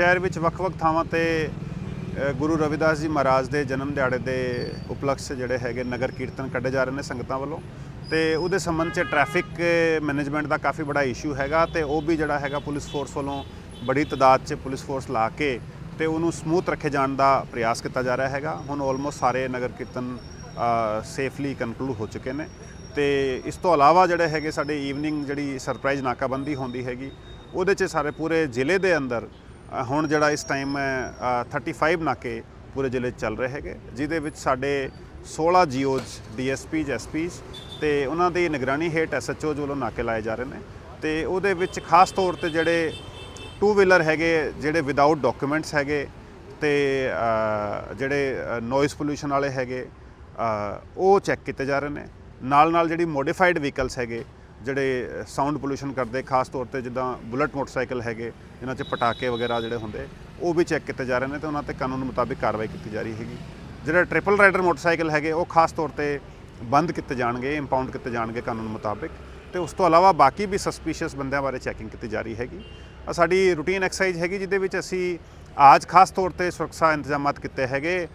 ਸ਼ਹਿਰ ਵਿੱਚ ਵੱਖ-ਵੱਖ ਥਾਵਾਂ ਤੇ ਗੁਰੂ ਰਵਿਦਾਸ ਜੀ ਮਹਾਰਾਜ ਦੇ ਜਨਮ ਦਿਹਾੜੇ ਦੇ ਉਪਲਕਸ਼ ਜਿਹੜੇ ਹੈਗੇ ਨਗਰ ਕੀਰਤਨ ਕੱਢੇ ਜਾ ਰਹੇ ਨੇ ਸੰਗਤਾਂ ਵੱਲੋਂ। ਤੇ ਉਹਦੇ ਸੰਬੰਧ 'ਚ ਟ੍ਰੈਫਿਕ ਮੈਨੇਜਮੈਂਟ ਦਾ ਕਾਫੀ ਬੜਾ ਇਸ਼ੂ ਹੈਗਾ ਤੇ ਉਹ ਵੀ ਜਿਹੜਾ ਹੈਗਾ ਪੁਲਿਸ ਫੋਰਸ ਵੱਲੋਂ ਬੜੀ ਤਦਾਦ 'ਚ ਪੁਲਿਸ ਫੋਰਸ ਲਾ ਕੇ ਤੇ ਉਹਨੂੰ ਸਮੂਥ ਰੱਖੇ ਜਾਣ ਦਾ ਪ੍ਰਯਾਸ ਕੀਤਾ ਜਾ ਰਿਹਾ ਹੈਗਾ। ਹੁਣ ਆਲਮੋਸਟ ਸਾਰੇ ਨਗਰ ਕੀਰਤਨ ਸੇਫਲੀ ਕਨਕਲੂਡ ਹੋ ਚੁੱਕੇ ਨੇ। ਤੇ ਇਸ ਤੋਂ ਇਲਾਵਾ ਜਿਹੜੇ ਹੈਗੇ ਸਾਡੇ ਈਵਨਿੰਗ ਜਿਹੜੀ ਸਰਪ੍ਰਾਈਜ਼ ਨਾਕਾਬੰਦੀ ਹੁੰਦੀ ਹੈਗੀ, ਉਹਦੇ 'ਚ ਸਾਰੇ ਪੂਰੇ ਜ਼ਿਲ੍ਹੇ ਦੇ ਅੰਦਰ ਹੁਣ ਜਿਹੜਾ ਇਸ ਟਾਈਮ ਹੈ 35 ਨਾਕੇ ਪੂਰੇ ਜ਼ਿਲ੍ਹੇ 'ਚ ਚੱਲ ਰਹੇ ਹੈਗੇ, ਜਿਹਦੇ ਵਿੱਚ ਸਾਡੇ 16 ਜੀਓਜ਼, ਡੀਐਸਪੀਜ਼, ਐਸਪੀਜ਼ ਤੇ ਉਹਨਾਂ ਦੀ ਨਿਗਰਾਨੀ ਹੇਠ ਐਸਐਚਓ ਵੱਲੋਂ ਨਾਕੇ ਲਾਏ ਜਾ ਰਹੇ ਨੇ ਤੇ ਉਹਦੇ ਵਿੱਚ ਖਾਸ ਤੌਰ ਤੇ ਜਿਹੜੇ ਟੂ ਵੀਲਰ ਹੈਗੇ, ਜਿਹੜੇ ਵਿਦਆਊਟ ਡਾਕੂਮੈਂਟਸ ਹੈਗੇ ਤੇ ਜਿਹੜੇ ਨੋਇਸ ਪੋਲੂਸ਼ਨ ਵਾਲੇ ਹੈਗੇ ਉਹ ਚੈੱਕ ਕੀਤੇ ਜਾ ਰਹੇ ਨੇ। ਨਾਲ ਨਾਲ ਜਿਹੜੀ ਮੋਡੀਫਾਈਡ ਵਹੀਕਲਸ ਹੈਗੇ ਜਿਹੜੇ ਸਾਊਂਡ ਪੋਲੂਸ਼ਨ ਕਰਦੇ, ਖਾਸ ਤੌਰ ਤੇ ਜਿੱਦਾਂ ਬੁਲਟ ਮੋਟਰਸਾਈਕਲ ਹੈਗੇ, ਇਹਨਾਂ 'ਚ ਪਟਾਕੇ ਵਗੈਰਾ ਜਿਹੜੇ ਹੁੰਦੇ, ਉਹ ਵੀ ਚੈੱਕ ਕੀਤੇ ਜਾ ਰਹੇ ਨੇ ਤੇ ਉਹਨਾਂ ਤੇ ਕਾਨੂੰਨ ਮੁਤਾਬਿਕ ਕਾਰਵਾਈ ਕੀਤੀ ਜਾ ਰਹੀ ਹੈਗੀ। ਜਿਹੜੇ ਟ੍ਰਿਪਲ ਰਾਈਡਰ ਮੋਟਰਸਾਈਕਲ ਹੈਗੇ, ਉਹ ਖਾਸ ਤੌਰ ਤੇ ਬੰਦ ਕੀਤੇ ਜਾਣਗੇ ਇੰਪਾਊਂਡ ਕੀਤੇ ਜਾਣਗੇ ਕਾਨੂੰਨ ਮੁਤਾਬਿਕ ਤੇ ਉਸ ਤੋਂ ਇਲਾਵਾ ਬਾਕੀ ਵੀ ਸਸਪੀਸ਼ੀਅਸ ਬੰਦਿਆਂ ਬਾਰੇ ਚੈਕਿੰਗ ਕੀਤੀ ਜਾ ਰਹੀ ਹੈਗੀ। ਸਾਡੀ ਰੂਟੀਨ ਐਕਸਰਸਾਈਜ਼ ਹੈਗੀ, ਜਿਹਦੇ ਵਿੱਚ ਅਸੀਂ ਅੱਜ ਖਾਸ ਤੌਰ ਤੇ ਸੁਰੱਖਿਆ ਇੰਤਜ਼ਾਮਾਤ ਕੀਤੇ ਹੈਗੇ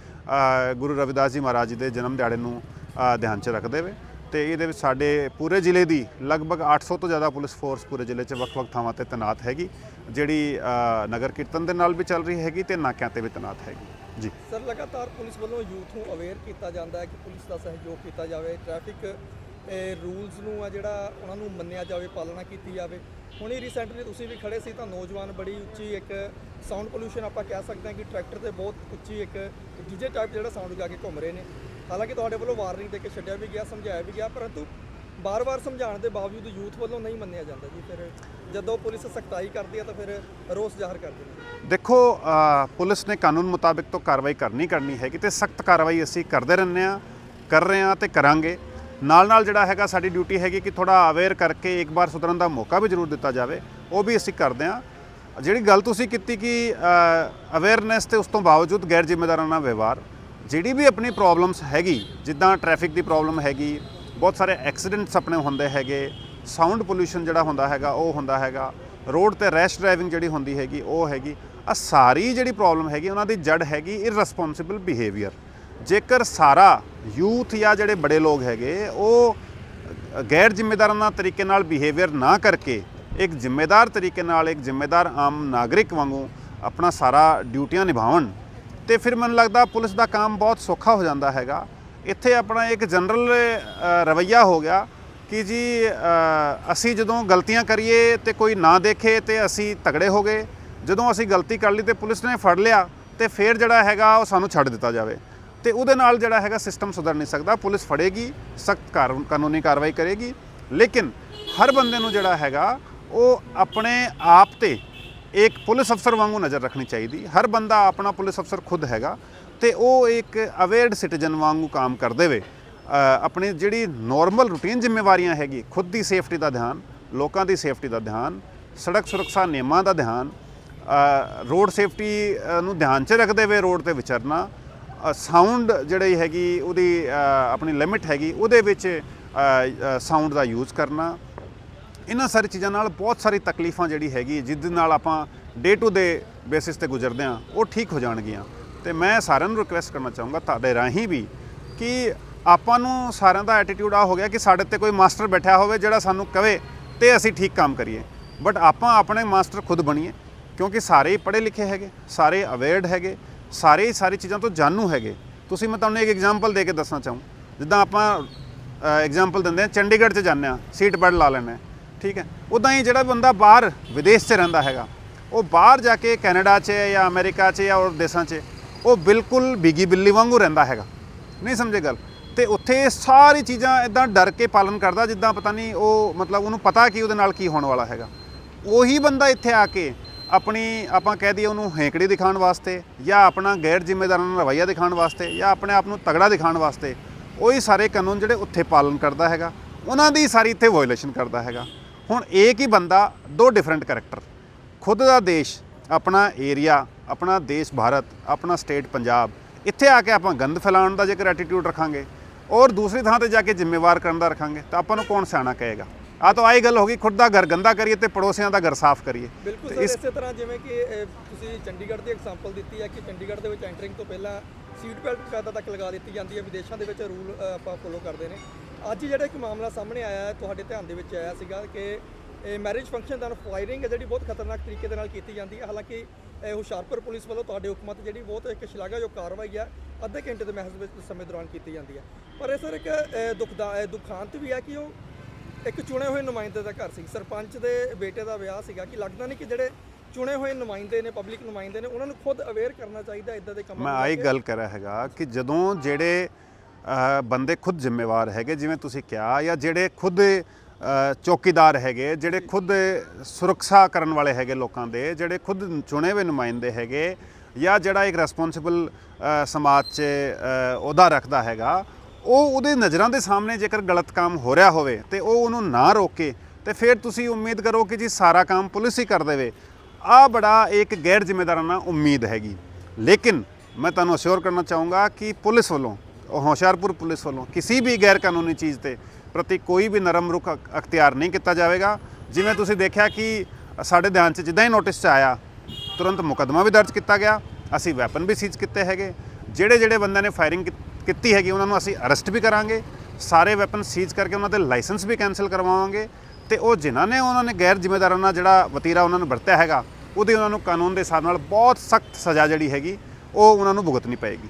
ਗੁਰੂ ਰਵਿਦਾਸ ਜੀ ਮਹਾਰਾਜ ਜੀ ਦੇ ਜਨਮ ਦਿਹਾੜੇ ਨੂੰ ਧਿਆਨ 'ਚ ਰੱਖਦੇ ਹੋਏ ਤੇ ਇਹਦੇ ਵਿੱਚ ਸਾਡੇ ਪੂਰੇ ਜ਼ਿਲ੍ਹੇ ਦੀ ਲਗਭਗ 800 ਤੋਂ ਜ਼ਿਆਦਾ ਪੁਲਿਸ ਫੋਰਸ ਪੂਰੇ ਜ਼ਿਲ੍ਹੇ 'ਚ ਵੱਖ-ਵੱਖ ਥਾਵਾਂ ਤੇ ਤੈਨਾਤ ਹੈਗੀ। ਜਿਹੜੀ ਨਗਰ ਕੀਰਤਨ ਦੇ ਨਾਲ ਵੀ ਚੱਲ ਰਹੀ ਹੈਗੀ ਤੇ ਨਾਕਿਆਂ ਤੇ ਵੀ ਤੈਨਾਤ ਹੈਗੀ। ਜੀ। ਸਰ, ਲਗਾਤਾਰ ਪੁਲਿਸ ਵੱਲੋਂ ਯੂਥ ਨੂੰ ਅਵੇਅਰ ਕੀਤਾ ਜਾਂਦਾ ਹੈ ਕਿ ਪੁਲਿਸ ਦਾ ਸਹਿਯੋਗ ਕੀਤਾ ਜਾਵੇ। ਟ੍ਰੈਫਿਕ ਰੂਲਸ ਨੂੰ ਆ ਜਿਹੜਾ ਉਹਨਾਂ ਨੂੰ ਮੰਨਿਆ ਜਾਵੇ, ਪਾਲਣਾ ਕੀਤੀ ਜਾਵੇ। ਹੁਣੀ ਰੀਸੈਂਟਲੀ ਤੁਸੀਂ ਵੀ ਖੜੇ ਸੀ ਤਾਂ ਨੌਜਵਾਨ ਬੜੀ ਉੱਚੀ ਇੱਕ ਸਾਊਂਡ ਪੋਲੂਸ਼ਨ ਆਪਾਂ ਕਹਿ ਸਕਦੇ ਹਾਂ ਕਿ ਟਰੈਕਟਰ ਤੇ ਬਹੁਤ ਉੱਚੀ ਇੱਕ ਡੀਜੇ ਟਾਈਪ ਜਿਹੜਾ ਸਾਊਂਡ ਗਾ ਕੇ ਘੁੰਮ ਰਹੇ ਨੇ। ਹਾਲਾਂਕਿ ਤੁਹਾਡੇ ਵੱਲੋਂ ਵਾਰਨਿੰਗ ਦੇ ਕੇ ਛੱਡਿਆ ਵੀ ਗਿਆ, ਸਮਝਾਇਆ ਵੀ ਗਿਆ, ਪਰੰਤੂ ਬਾਰ-ਬਾਰ ਸਮਝਾਉਣ ਦੇ ਬਾਵਜੂਦ ਯੂਥ ਵੱਲੋਂ ਨਹੀਂ ਮੰਨਿਆ ਜਾਂਦਾ ਜੀ। ਫਿਰ ਜਦੋਂ ਪੁਲਿਸ ਸਖਤਾਈ ਕਰਦੀ ਹੈ ਤਾਂ ਫਿਰ ਰੋਸ ਜ਼ਾਹਰ ਕਰਦੇ ਨੇ ਦੇਖੋ ਪੁਲਿਸ ਨੇ ਕਾਨੂੰਨ ਮੁਤਾਬਿਕ ਤੋਂ ਕਾਰਵਾਈ ਕਰਨੀ ਕਰਨੀ ਹੈਗੀ ਤੇ ਸਖਤ ਕਾਰਵਾਈ ਅਸੀਂ ਕਰਦੇ ਰਹਿੰਦੇ ਆ ਕਰ ਰਹੇ ਆ ਤੇ ਕਰਾਂਗੇ। ਨਾਲ ਨਾਲ ਜਿਹੜਾ ਹੈਗਾ ਸਾਡੀ ਡਿਊਟੀ ਹੈਗੀ ਕਿ ਥੋੜਾ ਅਵੇਅਰ ਕਰਕੇ ਇੱਕ ਵਾਰ ਸੁਧਰਨ ਦਾ ਮੌਕਾ ਵੀ ਜ਼ਰੂਰ ਦਿੱਤਾ ਜਾਵੇ, ਉਹ ਵੀ ਅਸੀਂ ਕਰਦੇ ਆ ਜਿਹੜੀ ਗੱਲ ਤੁਸੀਂ ਕੀਤੀ ਕਿ ਅਵੇਅਰਨੈਸ ਤੇ ਉਸ ਤੋਂ ਬਾਵਜੂਦ ਗੈਰ ਜ਼ਿੰਮੇਦਾਰਾਨਾ ਵਿਵਹਾਰ ਜਿਹੜੀ ਵੀ ਆਪਣੀ ਪ੍ਰੋਬਲਮਸ ਹੈਗੀ, ਜਿੱਦਾਂ ਟ੍ਰੈਫਿਕ ਦੀ ਪ੍ਰੋਬਲਮ ਹੈਗੀ, ਬਹੁਤ ਸਾਰੇ ਐਕਸੀਡੈਂਟਸ ਆਪਣੇ ਹੁੰਦੇ ਹੈਗੇ ਸਾਊਂਡ ਪੋਲੂਸ਼ਨ ਜਿਹੜਾ ਹੁੰਦਾ ਹੈਗਾ, ਉਹ ਹੁੰਦਾ ਹੈਗਾ ਰੋਡ ਤੇ ਰੈਸ਼ ਡਰਾਈਵਿੰਗ ਜਿਹੜੀ ਹੁੰਦੀ ਹੈਗੀ, ਉਹ ਹੈਗੀ ਆ ਸਾਰੀ ਜਿਹੜੀ ਪ੍ਰੋਬਲਮ ਹੈਗੀ, ਉਹਨਾਂ ਦੀ ਜੜ ਹੈਗੀ ਇਰਰਿਸਪੌਂਸਿਬਲ ਬਿਹੇਵੀਅਰ ਜੇਕਰ ਸਾਰਾ ਯੂਥ ਜਾਂ ਜਿਹੜੇ ਬੜੇ ਲੋਕ ਹੈਗੇ, ਉਹ ਗੈਰ ਜ਼ਿੰਮੇਦਾਰਾਨਾ ਤਰੀਕੇ ਨਾਲ ਬਿਹੇਵੀਅਰ ਨਾ ਕਰਕੇ, ਇੱਕ ਜ਼ਿੰਮੇਦਾਰ ਤਰੀਕੇ ਨਾਲ, ਇੱਕ ਜ਼ਿੰਮੇਦਾਰ ਆਮ ਨਾਗਰਿਕ ਵਾਂਗੂ ਆਪਣਾ ਸਾਰਾ ਡਿਊਟੀਆਂ ਨਿਭਾਉਣ ਤੇ ਫਿਰ ਮੈਨੂੰ ਲੱਗਦਾ ਪੁਲਿਸ ਦਾ ਕੰਮ ਬਹੁਤ ਸੌਖਾ ਹੋ ਜਾਂਦਾ ਹੈਗਾ। ਇੱਥੇ ਆਪਣਾ ਇੱਕ ਜਨਰਲ ਰਵਈਆ ਹੋ ਗਿਆ ਕਿ ਜੀ ਅਸੀਂ ਜਦੋਂ ਗਲਤੀਆਂ ਕਰੀਏ ਤੇ ਕੋਈ ਨਾ ਦੇਖੇ ਤੇ ਅਸੀਂ ਤਗੜੇ ਹੋ ਗਏ। ਜਦੋਂ ਅਸੀਂ ਗਲਤੀ ਕਰ ਲਈ ਤੇ ਪੁਲਿਸ ਨੇ ਫੜ ਲਿਆ ਤੇ ਫਿਰ ਜਿਹੜਾ ਹੈਗਾ ਉਹ ਸਾਨੂੰ ਛੱਡ ਦਿੱਤਾ ਜਾਵੇ। ਤੇ ਉਹਦੇ ਨਾਲ ਜਿਹੜਾ ਹੈਗਾ ਸਿਸਟਮ ਸੁਧਰ ਨਹੀਂ ਸਕਦਾ, ਪੁਲਿਸ ਫੜੇਗੀ, ਸਖਤ ਕਾਨੂੰਨੀ ਕਾਰਵਾਈ ਕਰੇਗੀ। ਲੇਕਿਨ ਹਰ ਬੰਦੇ ਨੂੰ ਜਿਹੜਾ ਹੈਗਾ ਉਹ ਆਪਣੇ ਆਪ ਤੇ ਇੱਕ ਪੁਲਿਸ ਅਫਸਰ ਵਾਂਗੂ ਨਜ਼ਰ ਰੱਖਣੀ ਚਾਹੀਦੀ। ਹਰ ਬੰਦਾ ਆਪਣਾ ਪੁਲਿਸ ਅਫਸਰ ਖੁਦ ਹੈਗਾ ਤੇ ਉਹ ਇੱਕ ਅਵੇਅਰਡ ਸਿਟੀਜ਼ਨ ਵਾਂਗੂ ਕੰਮ ਕਰਦੇ ਵੇ ਆਪਣੀ ਜਿਹੜੀ ਨਾਰਮਲ ਰੂਟੀਨ ਜ਼ਿੰਮੇਵਾਰੀਆਂ ਹੈਗੀ, ਖੁਦ ਦੀ ਸੇਫਟੀ ਦਾ ਧਿਆਨ, ਲੋਕਾਂ ਦੀ ਸੇਫਟੀ ਦਾ ਧਿਆਨ, ਸੜਕ ਸੁਰੱਖਿਆ ਨਿਯਮਾਂ ਦਾ ਧਿਆਨ ਰੋਡ ਸੇਫਟੀ ਨੂੰ ਧਿਆਨ 'ਚ ਰੱਖਦੇ ਹੋਏ ਰੋਡ ਤੇ ਵਿਚਰਨਾ। ਸਾਊਂਡ ਜਿਹੜੀ ਹੈਗੀ, ਉਹਦੀ ਆਪਣੀ ਲਿਮਿਟ ਹੈਗੀ, ਉਹਦੇ ਵਿੱਚ ਸਾਊਂਡ ਦਾ ਯੂਜ਼ ਕਰਨਾ। ਇਹਨਾਂ ਸਾਰੀ ਚੀਜ਼ਾਂ ਨਾਲ ਬਹੁਤ ਸਾਰੀ ਤਕਲੀਫਾਂ ਜਿਹੜੀ ਹੈਗੀ, ਜਿਸ ਨਾਲ ਆਪਾਂ ਡੇ ਟੂ ਡੇ ਬੇਸਿਸ ਤੇ ਗੁਜ਼ਰਦੇ ਆ ਉਹ ਠੀਕ ਹੋ ਜਾਣਗੀਆਂ। ਤੇ ਮੈਂ ਸਾਰਿਆਂ ਨੂੰ ਰਿਕੁਐਸਟ ਕਰਨਾ ਚਾਹੂੰਗਾ ਤੁਹਾਡੇ ਰਾਹੀਂ ਵੀ ਕਿ ਆਪਾਂ ਨੂੰ ਸਾਰਿਆਂ ਦਾ ਐਟੀਟਿਊਡ ਆ ਹੋ ਗਿਆ ਕਿ ਸਾਡੇ ਤੇ ਕੋਈ ਮਾਸਟਰ ਬੈਠਾ ਹੋਵੇ ਜਿਹੜਾ ਸਾਨੂੰ ਕਵੇ ਤੇ ਅਸੀਂ ਠੀਕ ਕੰਮ ਕਰੀਏ। ਬਟ ਆਪਾਂ ਆਪਣੇ ਮਾਸਟਰ ਖੁਦ ਬਣੀਏ, ਕਿਉਂਕਿ ਸਾਰੇ ਹੀ ਪੜ੍ਹੇ ਲਿਖੇ ਹੈਗੇ, ਸਾਰੇ ਅਵੇਅਰਡ ਹੈਗੇ, ਸਾਰੇ ਹੀ ਸਾਰੀ ਚੀਜ਼ਾਂ ਤੋਂ ਜਾਣੂ ਹੈਗੇ। ਤੁਸੀਂ, ਮੈਂ ਤੁਹਾਨੂੰ ਇੱਕ ਐਗਜ਼ਾਮਪਲ ਦੇ ਕੇ ਦੱਸਣਾ ਚਾਹੂੰ। ਜਿੱਦਾਂ ਆਪਾਂ ਐਗਜ਼ਾਮਪਲ ਦਿੰਦੇ ਆ ਚੰਡੀਗੜ੍ਹ 'ਚ ਜਾਂਦੇ ਆ ਸੀਟ ਬੈਲਟ ਲਾ ਲੈਂਦੇ ਹਾਂ। ਠੀਕ ਹੈ? ਉਦਾਂ ਹੀ ਜਿਹੜਾ ਬੰਦਾ ਬਾਹਰ ਵਿਦੇਸ਼ 'ਚ ਰਹਿੰਦਾ ਹੈਗਾ, ਉਹ ਬਾਹਰ ਜਾ ਕੇ ਕੈਨੇਡਾ 'ਚ ਜਾਂ ਅਮਰੀਕਾ 'ਚ ਜਾਂ ਹੋਰ ਦੇਸ਼ਾਂ 'ਚ, ਉਹ ਬਿਲਕੁਲ ਬਿਗੀ ਬਿੱਲੀ ਵਾਂਗੂ ਰਹਿੰਦਾ ਹੈਗਾ। ਨਹੀਂ ਸਮਝੇ ਗੱਲ? ਤੇ ਉੱਥੇ ਇਹ ਸਾਰੀ ਚੀਜ਼ਾਂ ਇਦਾਂ ਡਰ ਕੇ ਪਾਲਨ ਕਰਦਾ, ਜਿੱਦਾਂ ਪਤਾ ਨਹੀਂ ਉਹ ਮਤਲਬ ਉਹਨੂੰ ਪਤਾ ਕਿ ਉਹਦੇ ਨਾਲ ਕੀ ਹੋਣ ਵਾਲਾ ਹੈਗਾ। ਉਹੀ ਬੰਦਾ ਇੱਥੇ ਆ ਕੇ ਆਪਣੀ ਆਪਾਂ ਕਹਿ ਦਈਏ ਉਹਨੂੰ ਹੈਂਕੜੀ ਦਿਖਾਉਣ ਵਾਸਤੇ ਜਾਂ ਆਪਣਾ ਗੈਰ ਜ਼ਿੰਮੇਦਾਰਾਨਾ ਰਵੱਈਆ ਦਿਖਾਉਣ ਵਾਸਤੇ ਜਾਂ ਆਪਣੇ ਆਪ ਨੂੰ ਤਗੜਾ ਦਿਖਾਉਣ ਵਾਸਤੇ, ਉਹੀ ਸਾਰੇ ਕਾਨੂੰਨ ਜਿਹੜੇ ਉੱਥੇ ਪਾਲਨ ਕਰਦਾ ਹੈਗਾ। ਉਹਨਾਂ ਦੀ ਸਾਰੀ ਇੱਥੇ ਵਾਇਓਲੇਸ਼ਨ ਕਰਦਾ ਹੈਗਾ। ਹੁਣ ਇੱਕ ਹੀ ਬੰਦਾ ਦੋ ਡਿਫਰੈਂਟ ਕੈਰੈਕਟਰ ਖੁਦ ਦਾ ਦੇਸ਼ ਆਪਣਾ ਏਰੀਆ ਆਪਣਾ ਦੇਸ਼ ਭਾਰਤ ਆਪਣਾ ਸਟੇਟ ਪੰਜਾਬ ਇੱਥੇ ਆ ਕੇ ਆਪਾਂ ਗੰਦ ਫੈਲਾਉਣ ਦਾ ਜੇਕਰ ਐਟੀਟਿਊਡ ਰੱਖਾਂਗੇ ਔਰ ਦੂਸਰੀ ਥਾਂ ਤੇ ਜਾ ਕੇ ਜ਼ਿੰਮੇਵਾਰ ਕਰਨ ਦਾ ਰੱਖਾਂਗੇ ਤਾਂ ਆਪਾਂ ਨੂੰ ਕੌਣ ਸਿਆਣਾ ਕਹੇਗਾ? ਆ ਤਾਂ ਆਹੀ ਗੱਲ ਹੋ ਗਈ ਖੁਦ ਦਾ ਘਰ ਗੰਦਾ ਕਰੀਏ ਤੇ ਪੜੋਸੀਆਂ ਦਾ ਘਰ ਸਾਫ਼ ਕਰੀਏ। ਬਿਲਕੁਲ ਸਰ ਇਸ ਤਰ੍ਹਾਂ ਜਿਵੇਂ ਕਿ ਤੁਸੀਂ ਚੰਡੀਗੜ੍ਹ ਦੀ ਐਗਜ਼ਾਮਪਲ ਦਿੱਤੀ ਹੈ ਕਿ ਚੰਡੀਗੜ੍ਹ ਦੇ ਵਿੱਚ ਐਂਟਰਿੰਗ ਤੋਂ ਪਹਿਲਾਂ ਸੀਟ ਬੈਲਟ ਕਾਇਦਾ ਤੱਕ ਲਗਾ ਦਿੱਤੀ ਜਾਂਦੀ ਹੈ? ਵਿਦੇਸ਼ਾਂ ਦੇ ਵਿੱਚ ਰੂਲ ਆਪਾਂ ਫੋਲੋ ਕਰਦੇ ਨੇ। ਅੱਜ ਜਿਹੜਾ ਇੱਕ ਮਾਮਲਾ ਸਾਹਮਣੇ ਆਇਆ ਤੁਹਾਡੇ ਧਿਆਨ ਦੇ ਵਿੱਚ ਆਇਆ ਸੀਗਾ ਕਿ ਇਹ ਮੈਰਿਜ ਫੰਕਸ਼ਨ ਦਾ ਫਾਇਰਿੰਗ ਹੈ ਜਿਹੜੀ ਬਹੁਤ ਖਤਰਨਾਕ ਤਰੀਕੇ ਦੇ ਨਾਲ ਕੀਤੀ ਜਾਂਦੀ ਹੈ। ਹਾਲਾਂਕਿ ਇਹ ਹੁਸ਼ਿਆਰਪੁਰ ਪੁਲਿਸ ਵੱਲੋਂ ਤੁਹਾਡੇ ਹੁਕਮਾਂ ਤੇ ਜਿਹੜੀ ਬਹੁਤ ਇੱਕ ਸ਼ਲਾਘਾਯੋਗ ਕਾਰਵਾਈ ਹੈ ਅੱਧੇ ਘੰਟੇ ਦੇ ਮਹਿਜ਼ ਵਿੱਚ ਸਮੇਂ ਦੌਰਾਨ ਕੀਤੀ ਜਾਂਦੀ ਹੈ। ਪਰ ਇਹ ਸਰ ਇੱਕ ਦੁਖਦਾ ਦੁਖਾਂਤ ਵੀ ਹੈ ਕਿ ਉਹ ਇੱਕ ਚੁਣੇ ਹੋਏ ਨੁਮਾਇੰਦੇ ਦਾ ਘਰ ਸੀ। ਸਰਪੰਚ ਦੇ ਬੇਟੇ ਦਾ ਵਿਆਹ ਸੀਗਾ ਕਿ ਲੱਗਦਾ ਨਹੀਂ ਕਿ ਜਿਹੜੇ ਚੁਣੇ ਹੋਏ ਨੁਮਾਇੰਦੇ ਨੇ ਪਬਲਿਕ ਨੁਮਾਇੰਦੇ ਨੇ ਉਹਨਾਂ ਨੂੰ ਖੁਦ ਅਵੇਅਰ ਕਰਨਾ ਚਾਹੀਦਾ ਇਦਾਂ ਦੇ ਕੰਮਾਂ ਮੈਂ ਆਹੀ। ਗੱਲ ਕਰ ਰਿਹਾ ਹੈਗਾ ਕਿ ਜਦੋਂ ਜਿਹੜੇ ਬੰਦੇ ਖੁਦ ਜ਼ਿੰਮੇਵਾਰ ਹੈਗੇ ਜਿਵੇਂ ਤੁਸੀਂ ਕਿਹਾ ਜਾਂ ਜਿਹੜੇ ਖੁਦ ਚੌਕੀਦਾਰ ਹੈਗੇ ਜਿਹੜੇ ਖੁਦ ਸੁਰੱਖਿਆ ਕਰਨ ਵਾਲੇ ਹੈਗੇ ਲੋਕਾਂ ਦੇ ਜਿਹੜੇ ਖੁਦ ਚੁਣੇ ਹੋਏ ਨੁਮਾਇੰਦੇ ਹੈਗੇ ਜਾਂ ਜਿਹੜਾ ਇੱਕ ਰਿਸਪੌਂਸਿਬਲ ਸਮਾਜ 'ਚ ਅਹ, ਅਹੁਦਾ ਰੱਖਦਾ ਹੈਗਾ ਉਹ ਉਹਦੇ ਨਜ਼ਰਾਂ ਦੇ ਸਾਹਮਣੇ ਜੇਕਰ ਗਲਤ ਕੰਮ ਹੋ ਰਿਹਾ ਹੋਵੇ ਤੇ ਉਹ ਉਹਨੂੰ ਨਾ ਰੋਕੇ ਤੇ ਫਿਰ ਤੁਸੀਂ ਉਮੀਦ ਕਰੋ ਕਿ ਜੀ ਸਾਰਾ ਕੰਮ ਪੁਲਿਸ ਹੀ ਕਰ ਦੇਵੇ। ਆ ਬੜਾ ਇੱਕ ਗੈਰ ਜ਼ਿੰਮੇਦਾਰਾਨਾ ਉਮੀਦ ਹੈਗੀ। ਲੇਕਿਨ ਮੈਂ ਤੁਹਾਨੂੰ ਅਸ਼ੋਰ ਕਰਨਾ ਚਾਹੂੰਗਾ ਕਿ ਪੁਲਿਸ ਵੱਲੋਂ ਹੁਸ਼ਿਆਰਪੁਰ ਪੁਲਿਸ ਵੱਲੋਂ ਕਿਸੇ ਵੀ ਗੈਰ ਕਾਨੂੰਨੀ ਚੀਜ਼ ਤੇ ਪ੍ਰਤੀ ਕੋਈ ਵੀ ਨਰਮ ਰੁਖ ਅਖਤਿਆਰ ਨਹੀਂ ਕੀਤਾ ਜਾਵੇਗਾ। ਜਿਵੇਂ ਤੁਸੀਂ ਦੇਖਿਆ ਕਿ ਸਾਡੇ ਧਿਆਨ 'ਚ ਜਿੱਦਾਂ ਹੀ ਨੋਟਿਸ 'ਚ ਆਇਆ, ਤੁਰੰਤ ਮੁਕੱਦਮਾ ਵੀ ਦਰਜ ਕੀਤਾ ਗਿਆ, ਅਸੀਂ ਵੈਪਨ ਵੀ ਸੀਜ਼ ਕੀਤੇ ਹੈਗੇ। ਜਿਹੜੇ ਜਿਹੜੇ ਬੰਦਿਆਂ ਨੇ ਫਾਇਰਿੰਗ ਕੀਤੀ ਹੈਗੀ, ਉਹਨਾਂ ਨੂੰ ਅਸੀਂ ਅਰੈਸਟ ਵੀ ਕਰਾਂਗੇ। ਸਾਰੇ ਵੈਪਨ ਸੀਜ਼ ਕਰਕੇ ਉਹਨਾਂ ਦੇ ਲਾਇਸੈਂਸ ਵੀ ਕੈਨਸਲ ਕਰਵਾਵਾਂਗੇ। ਤੇ ਉਹ ਜਿਨ੍ਹਾਂ ਨੇ ਉਹਨਾਂ ਨੇ ਗੈਰ ਜ਼ਿੰਮੇਦਾਰਾਨਾ ਜਿਹੜਾ ਵਤੀਰਾ ਉਹਨਾਂ ਨੂੰ ਵਰਤਿਆ ਹੈਗਾ, ਉਹਦੀ ਉਹਨਾਂ ਨੂੰ ਕਾਨੂੰਨ ਦੇ ਹਿਸਾਬ ਨਾਲ ਬਹੁਤ ਸਖਤ ਸਜ਼ਾ ਜਿਹੜੀ ਹੈਗੀ, ਉਹ ਉਹਨਾਂ ਨੂੰ ਭੁਗਤਣੀ ਪਏਗੀ।